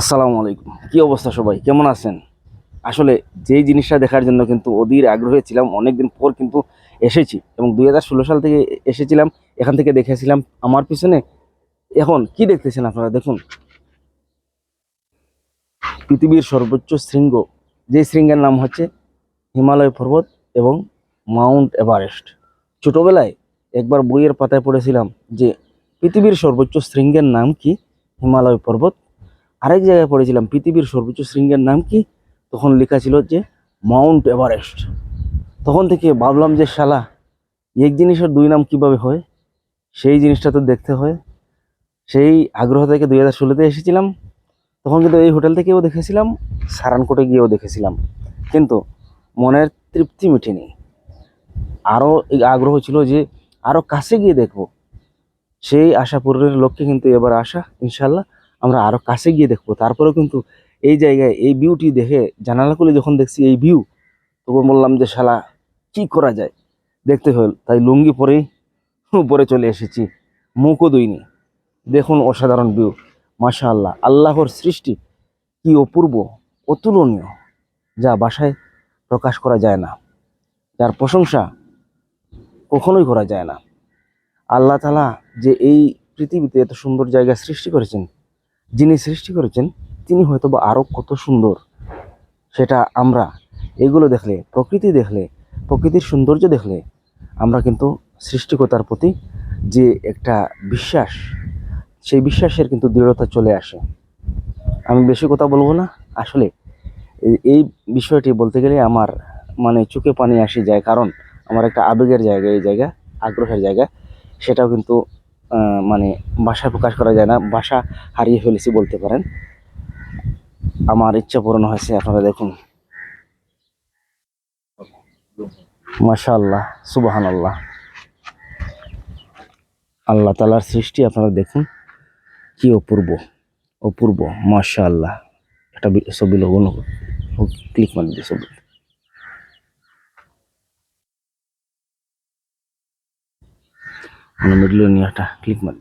আসসালামু আলাইকুম। কি অবস্থা সবাই? কেমন আছেন? আসলে যেই জিনিসটা দেখার জন্য কিন্তু অধীর আগ্রহে ছিলাম, অনেকদিন পর কিন্তু এসেছি এবং দুই হাজার ষোলো সাল থেকে এসেছিলাম, এখান থেকে দেখেছিলাম আমার পিছনে। এখন কি দেখতেছেন আপনারা? দেখুন। পৃথিবীর সর্বোচ্চ শৃঙ্গ, যে শৃঙ্গের নাম হচ্ছে হিমালয় পর্বত এবং মাউন্ট এভারেস্ট। ছোটোবেলায় একবার বইয়ের পাতায় পড়েছিলাম যে পৃথিবীর সর্বোচ্চ শৃঙ্গের নাম কি? হিমালয় পর্বত আরেক জায়গায় পড়েছিলাম, পৃথিবীর সর্বোচ্চ শৃঙ্গের নাম কি? তখন লেখা ছিল যে মাউন্ট এভারেস্ট। তখন থেকে ভাবলাম যে শালা, এক জিনিসের দুই নাম কীভাবে হয়? সেই জিনিসটা তো দেখতে হয়। সেই আগ্রহ থেকে দুই হাজার ষোলোতে এসেছিলাম। তখন কিন্তু এই হোটেল থেকেও দেখেছিলাম, সারানকোটে গিয়েও দেখেছিলাম। কিন্তু মনের তৃপ্তি মিটেনি। আরও আগ্রহ ছিল যে আরও কাছে গিয়ে দেখব। সেই আশা পূরণের লক্ষ্যে কিন্তু এবার আসা, ইনশাল্লাহ। আমরা আরও কাছে গিয়ে দেখব। তারপরেও কিন্তু এই জায়গায়, এই ভিউটি দেখে জানালা খুলে যখন দেখছি এই ভিউ তখন বললাম যে, শালা, কি করা যায়? দেখতে হল, তাই লুঙ্গি পরেই উপরে চলে এসেছি। মুখও দুইনি দেখুন অসাধারণ ভিউ মাশা আল্লাহ আল্লাহর সৃষ্টি কি অপূর্ব, অতুলনীয়, যা বাসায় প্রকাশ করা যায় না। যার প্রশংসা কখনোই করা যায় না। আল্লাহ তালা যে এই পৃথিবীতে এত সুন্দর জায়গা সৃষ্টি করেছেন যিনি সৃষ্টি করেছেন, তিনি হয়তো বা আরও কত সুন্দর। সেটা আমরা এগুলো দেখলে, প্রকৃতি দেখলে, প্রকৃতির সৌন্দর্য দেখলে, আমরা কিন্তু সৃষ্টিকর্তার প্রতি যে একটা বিশ্বাস, সেই বিশ্বাসের কিন্তু দৃঢ়তা চলে আসে। আমি বেশি কথা বলব না। আসলে এই- বিষয়টি বলতে গেলে আমার মানে চোখে পানি আসে যায়, কারণ আমার একটা আবেগের জায়গা, এই জায়গা, আগ্রহের জায়গা, সেটাও কিন্তু মানে ভাষায় প্রকাশ করা যায় না। ভাষা হারিয়ে ফেলেছি বলতে পারেন। আমার ইচ্ছা পূরণ হয়েছে, আপনারা দেখুন। মাশাআল্লাহ সুবাহান আল্লাহ আল্লাহ তালার সৃষ্টি, আপনারা দেখুন, কি অপূর্ব অপূর্ব, মাশাআল্লাহ। একটা ছবি লোক ক্লিক মারি ছবি। মানে মিডলে নিয়ে একটা ক্লিক মারি